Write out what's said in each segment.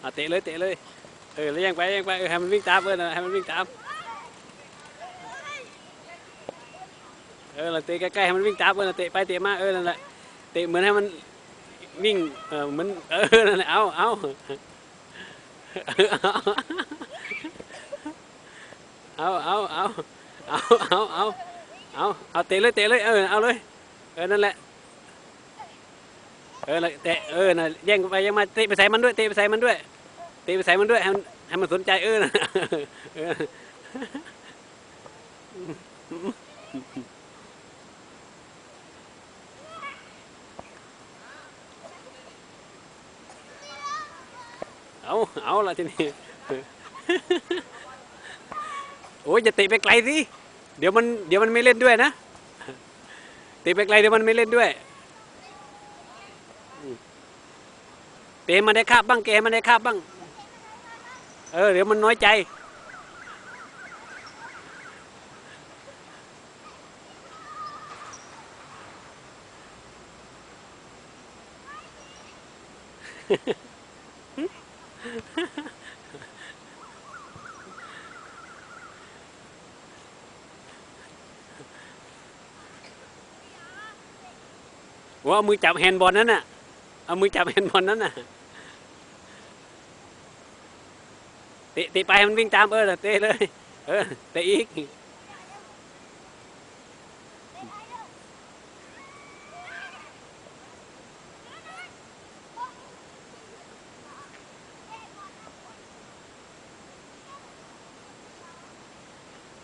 เอาเตะเลยเตะเลยเออแล้วย่งไปย่งไปเออให้มันวิ่งตามเออนะให้มันวิ่งตามเออเราเตะใกล้ๆให้มันวิ่งตามเออนเตะไปเตะมาเออนั่นแหละเตะเหมือนให้มันวิ่งเออเหมือนเออนั่นแหละเอาเอาเอาเอาเอาเอาเอาเอาเอาเอาเตะเลยเตะเลยเออเอาเลยเออนั่นแหละ เออน่ะเตะเออน่ะแย่งไปแย่งมาเตะไปใส่มันด้วยเตะไปใส่มันด้วยเตะไปใส่มันด้วยให้มันให้มันสนใจเออน่ะเออเอาเอาละทีนี้โอ้ยจะเตะไปไกลสิเดี๋ยวมันเดี๋ยวมันไม่เล่นด้วยนะเตะไปไกลเดี๋ยวมันไม่เล่นด้วย ตะมันได้คาบบ้างเกมันได้คาบบ้าง เออเดี๋ยวมันน้อยใจ ว่าเอามือจับแฮนด์บอลนั้นน่ะ เอามือจับแฮนด์บอลนั้นน่ะ เตะเตะไปให้มันวิ่งตามเออเตะเลย เออเตะอีก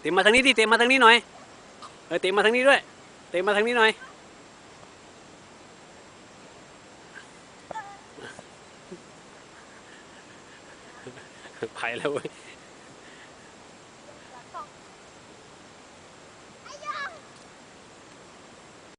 เตะมาทางนี้ดิเตะมาทางนี้หน่อยเออเตะมาทางนี้ด้วย เตะมาทางนี้หน่อย 排了位。